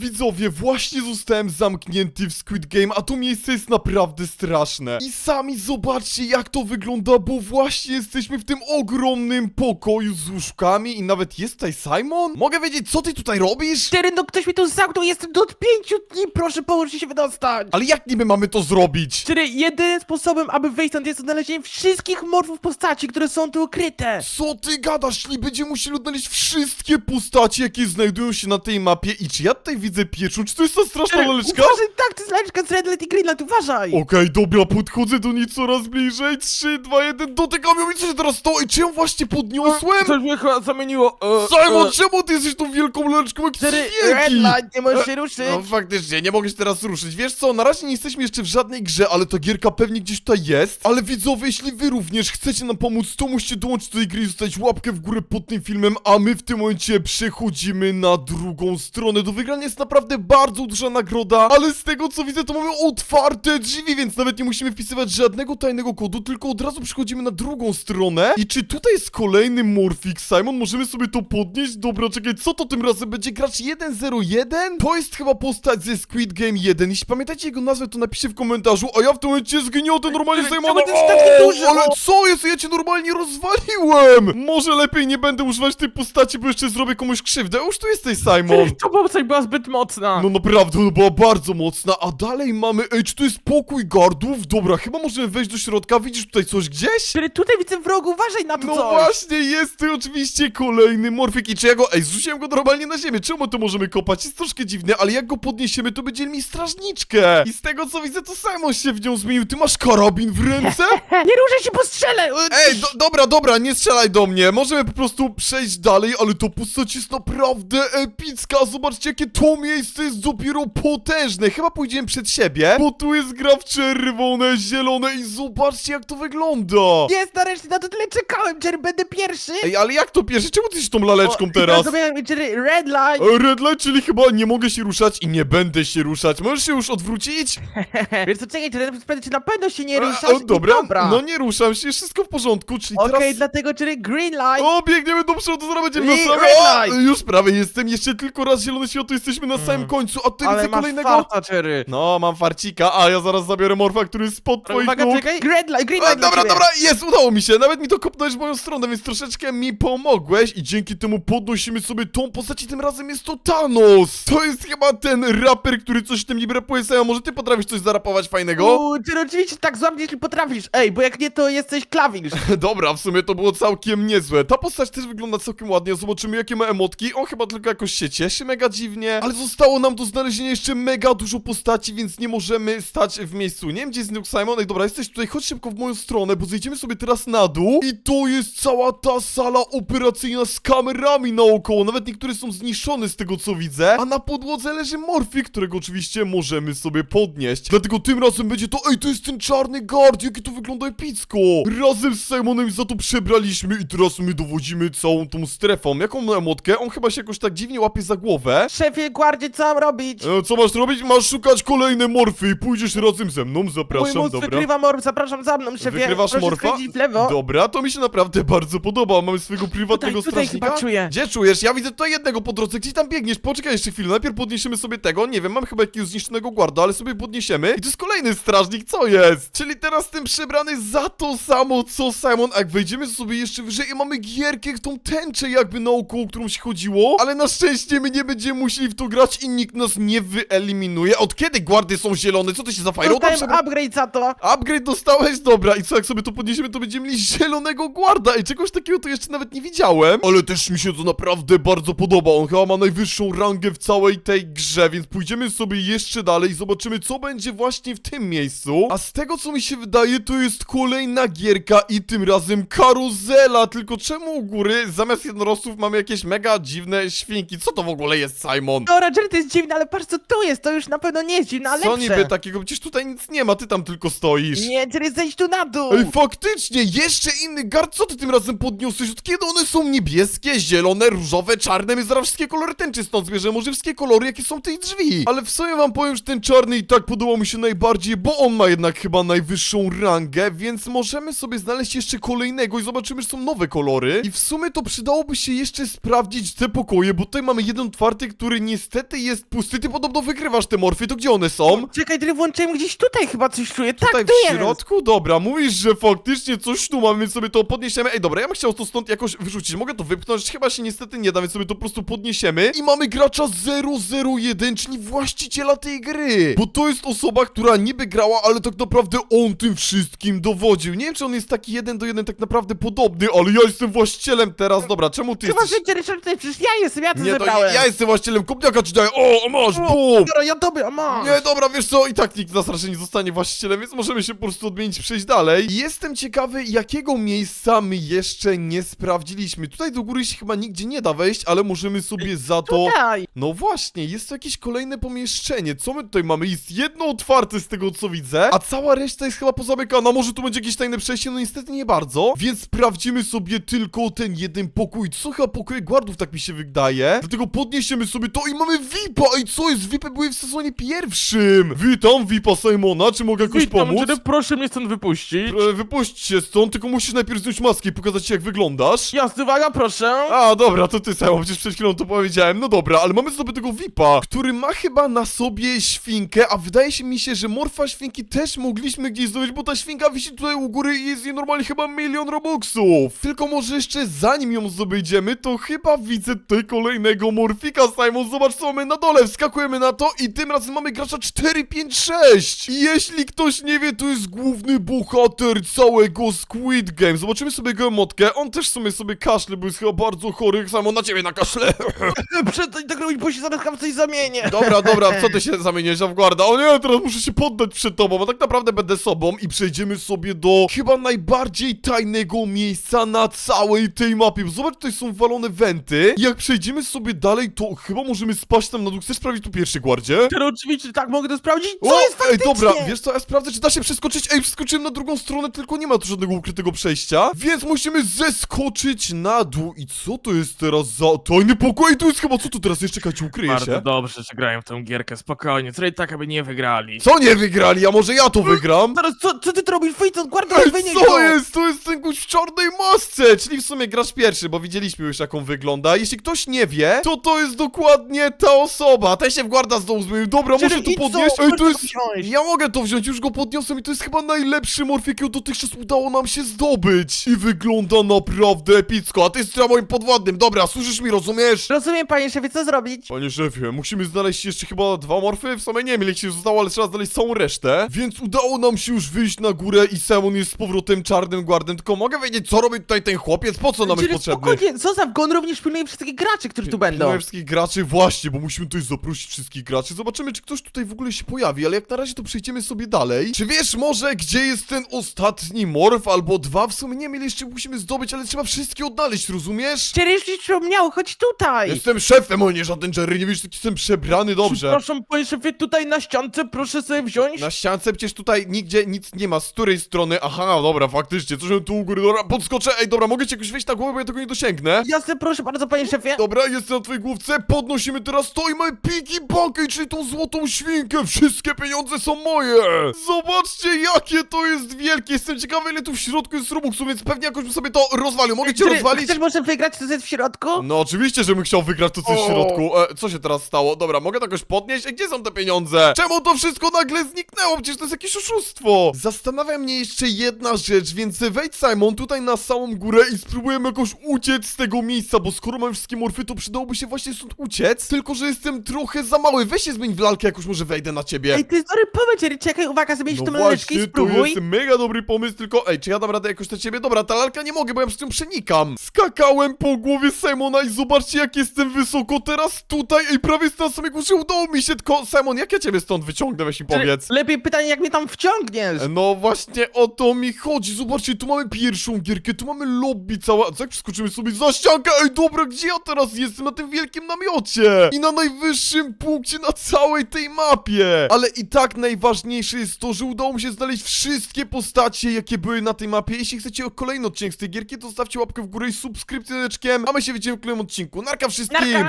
Widzowie, właśnie zostałem zamknięty w Squid Game, a to miejsce jest naprawdę straszne. I sami zobaczcie jak to wygląda, bo właśnie jesteśmy w tym ogromnym pokoju z łóżkami i nawet jest tutaj Simon? Mogę wiedzieć, co ty tutaj robisz? Cztery, no ktoś mi tu zamknął, jestem tu od pięciu dni, proszę pomóż mi się wydostać. Ale jak niby mamy to zrobić? Cztery, jedynym sposobem, aby wyjść stąd jest odnalezienie wszystkich morfów postaci, które są tu ukryte. Co ty gadasz, Li? Będziemy musieli odnaleźć wszystkie postacie, jakie znajdują się na tej mapie i czy ja tutaj widzę pieczą? Czy to jest ta straszna laleczka? Uważaj, tak, to jest laleczka z Red Light i Green Light, uważaj. Okej, dobra, podchodzę do niej coraz bliżej. 3, 2, 1, dotykam ją i co się teraz stało? I czy ją właśnie podniosłem? Coś mnie chyba zamieniło. E, Simon, e, czemu ty jesteś tą wielką laleczką jak Cztery, Red wielki? Light, nie możesz się ruszyć. No faktycznie, nie mogę się teraz ruszyć. Wiesz co, na razie nie jesteśmy jeszcze w żadnej grze, ale ta gierka pewnie gdzieś tutaj jest. Ale widzowie, jeśli wy również chcecie nam pomóc, to musicie dołączyć do tej gry i zostawić łapkę w górę pod tym filmem, a my w tym momencie przechodzimy na drugą stronę. Do wygrania jest naprawdę bardzo duża nagroda, ale z tego co widzę, to mamy otwarte drzwi, więc nawet nie musimy wpisywać żadnego tajnego kodu, tylko od razu przechodzimy na drugą stronę. I czy tutaj jest kolejny Morphix? Simon, możemy sobie to podnieść? Dobra, czekaj, co to tym razem będzie? Gracz 101? To jest chyba postać ze Squid Game 1. Jeśli pamiętacie jego nazwę, to napiszcie w komentarzu, a ja w tym momencie zgniotę normalnie Simona. duży? Ale O! co jest? Ja cię normalnie rozwaliłem! Może lepiej nie będę używać tej postaci, bo jeszcze zrobię komuś krzywdę. Już tu jesteś, Simon. To pomoc była zbyt mocna. No naprawdę, ona była bardzo mocna, a dalej mamy... Ej, czy to jest pokój gardów? Dobra, chyba możemy wejść do środka. Widzisz tutaj coś gdzieś? Cztery, tutaj widzę wrogu, uważaj na to No coś. właśnie, jest tu oczywiście kolejny morfik i czy ja go... Ej, zrzuciłem go normalnie na ziemię, czemu to możemy kopać? Jest troszkę dziwne, ale jak go podniesiemy, to będziemy mieli strażniczkę. I z tego co widzę, to Simon się w nią zmienił. Ty masz karabin w ręce? Nie ruszaj się, postrzelę. Ej, do, dobra, dobra, nie strzelaj do mnie. Możemy po prostu przejść dalej, ale to postać jest naprawdę epicka. Zobaczcie, jakie to miejsce jest dopiero potężne. Chyba pójdziemy przed siebie, bo tu jest gra w czerwone, zielone i zobaczcie, jak to wygląda. Jest, nareszcie, na to tyle czekałem, Jerry, będę pierwszy. Ej, ale jak to pierwszy? Czemu ty jesteś tą laleczką O, teraz? Jerry, red light. E, Red light, czyli chyba nie mogę się ruszać i nie będę się ruszać. Możesz się już odwrócić? Wiesz co, czekaj, Jerry, czy na pewno się nie E, ruszasz. o, I dobra, dobra. no nie ruszam się, wszystko w porządku, czyli Okej, teraz... dlatego, Jerry, green light. O, biegniemy do przodu, zaraz będziemy na I samym... red O, light. już prawie jestem, jeszcze tylko raz zielone światło, jesteśmy na samym końcu, a Ale widzę kolejnego... farta, Jerry. No, mam farcika, a ja zaraz zabiorę morfa, który jest spod twoich Uwaga, nóg. czekaj, red light, green light dla dobra, ciebie. dobra, jest, udało mi się, nawet mi to kopnąłeś w moją stronę, więc troszeczkę mi pomogłeś i dzięki temu podnosimy sobie tą postać i tym razem jest to Thanos. To jest chyba ten raper, który coś tym niby rapuje, Sam, może ty potrafisz coś zarapować fajnego? Uuu, Jerry, oczywiście tak złapnie, jeśli potrafisz. Ej, bo jak nie, to jesteś klawisz. Dobra, w sumie to było całkiem niezłe. Ta postać też wygląda całkiem ładnie. Zobaczymy, jakie ma emotki. On chyba tylko jakoś się cieszy mega dziwnie. Ale zostało nam do znalezienia jeszcze mega dużo postaci, więc nie możemy stać w miejscu. Nie wiem, gdzie jest Simon. Ej, dobra, jesteś tutaj, chodź szybko w moją stronę, bo zejdziemy sobie teraz na dół. I to jest cała ta sala operacyjna z kamerami naokoło. Nawet niektóre są zniszczone z tego, co widzę. A na podłodze leży Morfik, którego oczywiście możemy sobie podnieść. Dlatego tym razem będzie to... Ej, to jest ten czarny guard, jakie to wygląda epicko. Razem z Simonem za to przebraliśmy i teraz my dowodzimy całą tą strefą. Jaką emotkę? On chyba się jakoś tak dziwnie łapie za głowę. Szefie, guardzie, co mam robić? E, co masz robić? Masz szukać kolejne morfy i pójdziesz razem ze mną, Mój zapraszam, mózg dobra. wykrywa morf, zapraszam za mną, szefie. Wykrywasz Proszę morfa? skręcić w lewo. Dobra, to mi się naprawdę bardzo podoba. Mamy swojego prywatnego Tutaj, tutaj strażnika. chyba czuję. Gdzie czujesz? Ja widzę tutaj jednego po drodze. Gdzieś tam biegniesz. Poczekaj jeszcze chwilę. Najpierw podniesiemy sobie tego. Nie wiem, mam chyba jakiegoś zniszczonego guarda, ale sobie podniesiemy. I to jest kolejny strażnik. Co jest? Czyli teraz tym przebrany za to samo, co Simon. A jak wejdziemy sobie jeszcze wyżej i mamy gierkę, tą tęczę jakby naokoło, którą się chodziło. Ale na szczęście my nie będziemy musieli w grać i nikt nas nie wyeliminuje. Od kiedy guardy są zielone? Co to się za fajrota? Dostałem upgrade za to. Upgrade dostałeś? Dobra, i co, jak sobie to podniesiemy, to będziemy mieli zielonego guarda i czegoś takiego to jeszcze nawet nie widziałem. Ale też mi się to naprawdę bardzo podoba, on chyba ma najwyższą rangę w całej tej grze, więc pójdziemy sobie jeszcze dalej i zobaczymy, co będzie właśnie w tym miejscu. A z tego, co mi się wydaje, to jest kolejna gierka i tym razem karuzela, tylko czemu u góry zamiast jednorożców mamy jakieś mega dziwne świnki? Co to w ogóle jest, Simon? Dobra, Jerry, to jest dziwne, ale patrz co tu jest, to już na pewno nie jest dziwne, ale Co lepsze. niby takiego? Przecież tutaj nic nie ma, ty tam tylko stoisz. Nie, Jerry, zejdź tu na dół. Ej, faktycznie, jeszcze inny gard, co ty tym razem podniosłeś? Od kiedy one są niebieskie, zielone, różowe, czarne? My zaraz wszystkie kolory tęczy stąd zbierzemy, może wszystkie kolory, jakie są tej drzwi. Ale w sumie wam powiem, że ten czarny i tak podobał mi się najbardziej, bo on ma jednak chyba najwyższą rangę, więc możemy sobie znaleźć jeszcze kolejnego i zobaczymy, że są nowe kolory. I w sumie to przydałoby się jeszcze sprawdzić te pokoje, bo tutaj mamy jeden otwarty, który niestety niestety jest pusty. Ty podobno wygrywasz te morfy, to gdzie one są? Czekaj, ty włączyłem gdzieś tutaj chyba coś czuję. Tutaj tak, w tu jest. środku? Dobra, mówisz, że faktycznie coś tu mamy, więc sobie to podniesiemy. Ej, dobra, ja bym chciał to stąd jakoś wyrzucić. Mogę to wypchnąć? Chyba się niestety nie da, więc sobie to po prostu podniesiemy. I mamy gracza 001, czyli właściciela tej gry. Bo to jest osoba, która niby grała, ale tak naprawdę on tym wszystkim dowodził. Nie wiem, czy on jest taki jeden do jeden tak naprawdę podobny, ale ja jestem właścicielem teraz. Dobra, czemu ty Chyba, jesteś... że tutaj przecież ja jestem, ja to Nie, to zebrałem. ja jestem właścicielem ci daję. O, masz, bum! Dobra, ja tobie, a masz. Nie, dobra, wiesz co, i tak nikt z nas raczej nie zostanie właścicielem, więc możemy się po prostu odmienić i przejść dalej. Jestem ciekawy, jakiego miejsca my jeszcze nie sprawdziliśmy. Tutaj do góry się chyba nigdzie nie da wejść, ale możemy sobie za to... Tutaj. No właśnie, jest to jakieś kolejne pomieszczenie. Co my tutaj mamy? Jest jedno otwarte z tego, co widzę, a cała reszta jest chyba pozamykana. Może tu będzie jakieś tajne przejście? No niestety nie bardzo. Więc sprawdzimy sobie tylko ten jeden pokój. Co chyba pokoje guardów, tak mi się wydaje. Dlatego podniesiemy sobie to i mamy VIPa. I co jest? VIPy były w sezonie pierwszym. Witam, VIPa Simona. Czy mogę jakoś Witam pomóc? cię, proszę mnie stąd wypuścić. Wypuść się stąd, tylko musisz najpierw zdjąć maskę i pokazać ci, jak wyglądasz. Jasny, uwaga, proszę. A, dobra, to ty Simon, przecież przed chwilą to powiedziałem. No dobra, ale mamy sobie tego VIPa, który ma chyba na sobie świnkę, a wydaje się mi się, że morfa świnki też mogliśmy gdzieś zdobyć, bo ta świnka wisi tutaj u góry i jest jej normalnie chyba milion robuxów. Tylko może jeszcze zanim ją zdobędziemy, to chyba widzę tutaj kolejnego morfika, Simon. Zobacz, co mamy na dole. Wskakujemy na to i tym razem mamy gracza 456. I jeśli ktoś nie wie, to jest główny bohater całego Squid Game. Zobaczymy sobie jego emotkę. On też w sumie sobie kaszle, bo jest chyba bardzo chory. Simon, na ciebie na kaszle. Przestań tak robić, bo się zaraz coś zamienię. Dobra, dobra, co ty się zamieniłeś w guarda? O nie, teraz muszę się poddać przed tobą, bo tak naprawdę będę sobą i przejdziemy sobie do chyba najbardziej tajnego miejsca na całej tej mapie. Zobacz, tutaj są walone wenty. I jak przejdziemy sobie dalej, to chyba możemy spaść tam na dół. Chcesz sprawdzić tu pierwszy guardzie? Teraz oczywiście tak mogę to sprawdzić. Co jest ej, faktycznie? dobra, wiesz co, ja sprawdzę, czy da się przeskoczyć. Ej, przeskoczyłem na drugą stronę, tylko nie ma tu żadnego ukrytego przejścia. Więc musimy zeskoczyć na dół. I co to jest teraz za tajny pokój? Ej, tu jest chyba, co tu teraz jest? Czekajcie, ukryje Bardzo się. dobrze, że grają w tę gierkę, spokojnie, zrobię tak, aby nie wygrali. Co nie wygrali? A może ja to wygram? Teraz co, co ty tu robisz? Od guarda, Ej, wynieś co go! jest? To jest ten gość w czarnej masce! Czyli w sumie grasz pierwszy, bo widzieliśmy już jak on wygląda. Jeśli ktoś nie wie, to to jest dokładnie ta osoba. Ten się w guarda z dołu zmienił. Dobra, Czyli muszę to idź, podnieść. Ej, Chodź to to jest... wziąć. Ja mogę to wziąć, już go podniosłem i to jest chyba najlepszy morf, jakiego dotychczas udało nam się zdobyć. I wygląda naprawdę epicko. A ty jest teraz moim podwładnym. Dobra, słyszysz mi, rozumiesz? Rozumiem, panie szefie, co zrobić? Panie szefie, musimy znaleźć jeszcze chyba dwa morfy? W sumie nie wiem ile się zostało, ale trzeba znaleźć całą resztę. Więc udało nam się już wyjść na górę i Simon jest z powrotem czarnym guardem. Tylko mogę wiedzieć, co robi tutaj ten chłopiec? Po co nam jest Czyli potrzebny? spokojnie, zostaw go, on również pilnuje wszystkich graczy, którzy tu będą. Pilnuję wszystkich graczy, właśnie, bo musimy tutaj zaprosić wszystkich graczy. Zobaczymy, czy ktoś tutaj w ogóle się pojawi, ale jak na razie to przejdziemy sobie dalej. Czy wiesz może, gdzie jest ten ostatni morf albo dwa? W sumie nie wiem, ile jeszcze musimy zdobyć, ale trzeba wszystkie odnaleźć, rozumiesz? Jerry już ci przypomniał, chodź tutaj! Jestem szefem, o nie żaden Jerry, nie wiesz, jaki jestem przebrany, dobrze. Przepraszam, panie szefie, tutaj na ściance proszę sobie wziąć. Na ściance przecież tutaj nigdzie nic nie ma. Z której strony? Aha, dobra, faktycznie. Coś tu u góry, dobra, podskoczę. Ej, dobra, mogę cię jakoś wejść na głowę, bo ja tego nie dosięgnę. Jasne, proszę bardzo, panie szefie. Dobra, jestem na twojej główce, podnosimy teraz to i mamy piggy bankę, czyli tą złotą świnkę. Wszystkie pieniądze są moje. Zobaczcie, jakie to jest wielkie. Jestem ciekawy, ile tu w środku jest robuxu, więc pewnie jakoś bym sobie to rozwalił. Mogę cię Jerry, rozwalić? Chcesz może wygrać, co jest w środku? No oczywiście, że bym chciał wygrać to, co jest w O. środku. E, co się teraz stało? Dobra, mogę to jakoś podnieść? E, gdzie są te pieniądze? Czemu to wszystko nagle zniknęło? Przecież to jest jakieś oszustwo. Zastanawia mnie jeszcze jedna rzecz, więc wejdź Simon tutaj na samą górę i spróbujemy jakoś uciec z tego miejsca, bo skoro mamy wszystkie morfy, to przydałoby się właśnie stąd uciec. Tylko, że jestem trochę za mały. Weź się zmień w lalkę, jak już może wejdę na ciebie. Ej, ty sorry, pomysł, Jerry, czekaj, uwaga, sobie No tą laleczkę i właśnie, to spróbuj. jest mega dobry pomysł, tylko ej, czy ja dam radę jakoś na ciebie? Dobra, ta lalka nie mogę, bo ja przez nią przenikam. Skakałem po głowie Simona i zobaczcie jak jestem wysoko teraz tutaj, ej, prawie z na górze udało mi się, tylko Simon, jak ja ciebie stąd wyciągnę, weź mi Jerry, powiedz. Lepiej pytanie, jak mnie tam wciągniesz. No właśnie o to mi chodzi, zobaczcie, tu mamy pierwszą gierkę, tu mamy lobby cała, co jak przeskoczymy sobie za ściankę, ej dobra, gdzie ja teraz jestem, na tym wielkim namiocie i na najwyższym punkcie na całej tej mapie, ale i tak najważniejsze jest to, że udało mi się znaleźć wszystkie postacie, jakie były na tej mapie, jeśli chcecie kolejny odcinek z tej gierki, to zostawcie łapkę w górę i subskrypcję a my się widzimy w kolejnym odcinku, narka wszystkim! Narka!